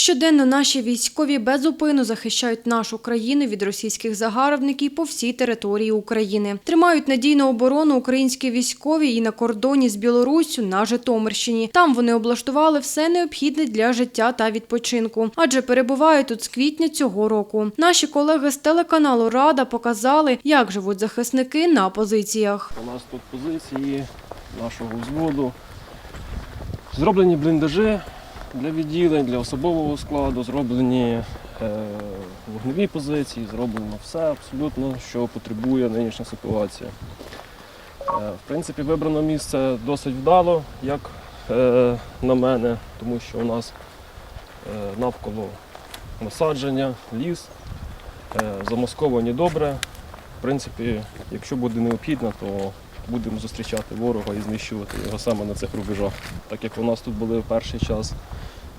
Щоденно наші військові безупину захищають нашу країну від російських загарбників по всій території України. Тримають надійну оборону українські військові і на кордоні з Білоруссю на Житомирщині. Там вони облаштували все необхідне для життя та відпочинку, адже перебувають тут з квітня цього року. Наші колеги з телеканалу Рада показали, як живуть захисники на позиціях. У нас тут позиції нашого взводу. Зроблені бліндажі для відділень, для особового складу, зроблені е, вогневі позиції, зроблено все абсолютно, що потребує нинішня ситуація. Е, в принципі, вибрано місце досить вдало, як е, на мене, тому що у нас навколо насадження, ліс, замасковані добре. В принципі, якщо буде необхідно, то будемо зустрічати ворога і знищувати його саме на цих рубежах. Так як у нас тут були в перший час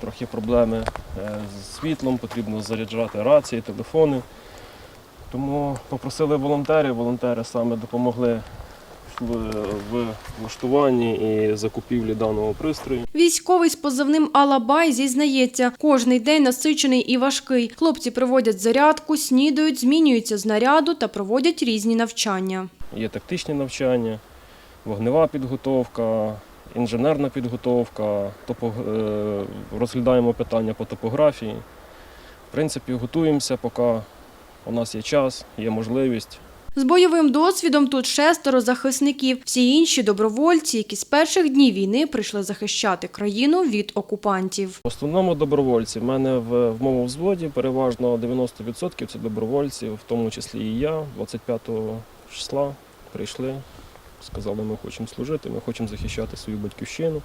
трохи проблеми е, з світлом, потрібно заряджати рації, телефони. Тому попросили волонтерів, волонтери саме допомогли в, в влаштуванні і закупівлі даного пристрою. Військовий з позивним Алабай зізнається, кожний день насичений і важкий. Хлопці проводять зарядку, снідають, змінюються з наряду та проводять різні навчання. Є тактичні навчання, вогнева підготовка, інженерна підготовка, топо, е, розглядаємо питання по топографії. В принципі, готуємося, поки у нас є час, є можливість. З бойовим досвідом тут шестеро захисників. Всі інші добровольці, які з перших днів війни прийшли захищати країну від окупантів. В основному добровольці. В мене в, в моєму взводі переважно 90% це добровольці, в тому числі і я. 25 числа прийшли, сказали, ми хочемо служити, ми хочемо захищати свою батьківщину.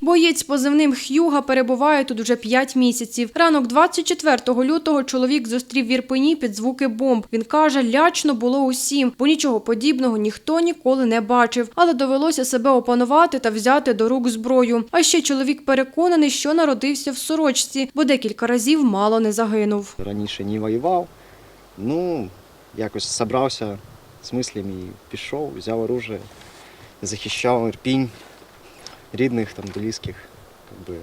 Боєць позивним Х'юга перебуває тут уже 5 місяців. Ранок 24 лютого чоловік зустрів в Ірпені під звуки бомб. Він каже, лячно було усім, бо нічого подібного ніхто ніколи не бачив. Але довелося себе опанувати та взяти до рук зброю. А ще чоловік переконаний, що народився в сорочці, бо декілька разів мало не загинув. раніше не воював. Ну, якось зібрався з мислями і пішов, взяв оружие, захищав Ірпінь, рідних, там, близьких. Би,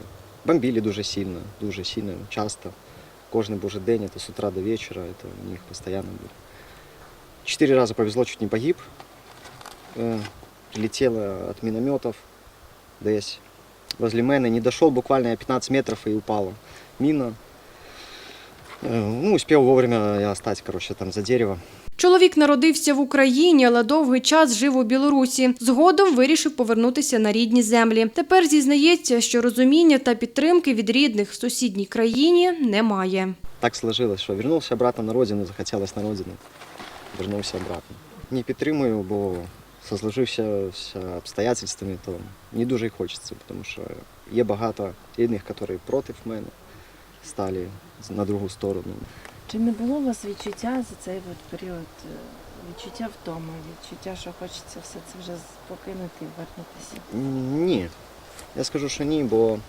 бомбили дуже сильно, дуже сильно, часто. Кожен божий день, это с утра до вечера, это у них постоянно было. Четыре раза повезло, чуть не погиб. Э, Прилетело от минометов десь возле мене. Не дошел буквально я 15 метров и упала мина. Э, Ну, успел вовремя я стать, короче, там за дерево. Чоловік народився в Україні, але довгий час жив у Білорусі. Згодом вирішив повернутися на рідні землі. Тепер зізнається, що розуміння та підтримки від рідних в сусідній країні немає. Так сложилось, що вернувся обратно на родину, захотілося на родину. Вернувся обратно. Не підтримую, бо созложився з обстоятельствами, то не дуже й хочеться, тому що є багато рідних, які проти мене стали на другу сторону. Чи не було у вас відчуття за цей от період, е, відчуття втоми, відчуття, що хочеться все це вже покинути і вернутися? Ні. Я скажу, що ні, бо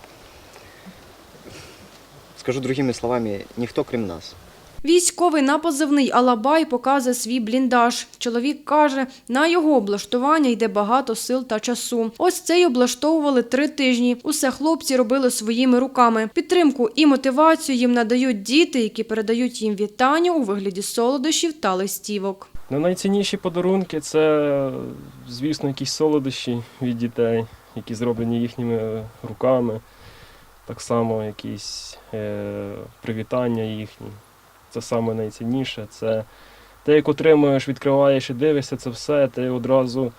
скажу другими словами, ніхто крім нас. Військовий на позивний Алабай показує свій бліндаж. Чоловік каже, на його облаштування йде багато сил та часу. Ось цей облаштовували три тижні. Усе хлопці робили своїми руками. Підтримку і мотивацію їм надають діти, які передають їм вітання у вигляді солодощів та листівок. Ну, найцінніші подарунки це, звісно, якісь солодощі від дітей, які зроблені їхніми руками. Так само якісь е, привітання їхні. Це саме найцінніше. Це те, як отримуєш, відкриваєш і дивишся це все, ти одразу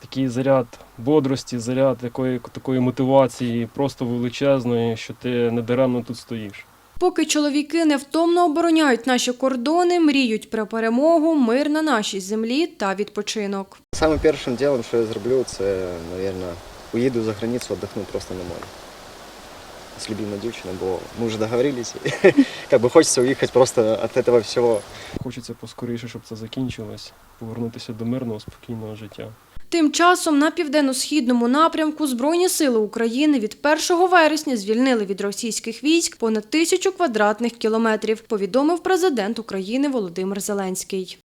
такий заряд бодрості, заряд такої, такої мотивації, просто величезної, що ти недаремно тут стоїш. Поки чоловіки невтомно обороняють наші кордони, мріють про перемогу, мир на нашій землі та відпочинок. Самим першим ділом, що я зроблю, це, мабуть, уїду за границю, віддохну просто на морі. З любимою дівчиною, бо ми вже договорились. Как би хочеться уїхати просто від цього всього. Хочеться поскоріше, щоб це закінчилось, повернутися до мирного, спокійного життя. Тим часом на південно-східному напрямку Збройні сили України від 1 вересня звільнили від російських військ понад тисячу квадратних кілометрів, повідомив президент України Володимир Зеленський.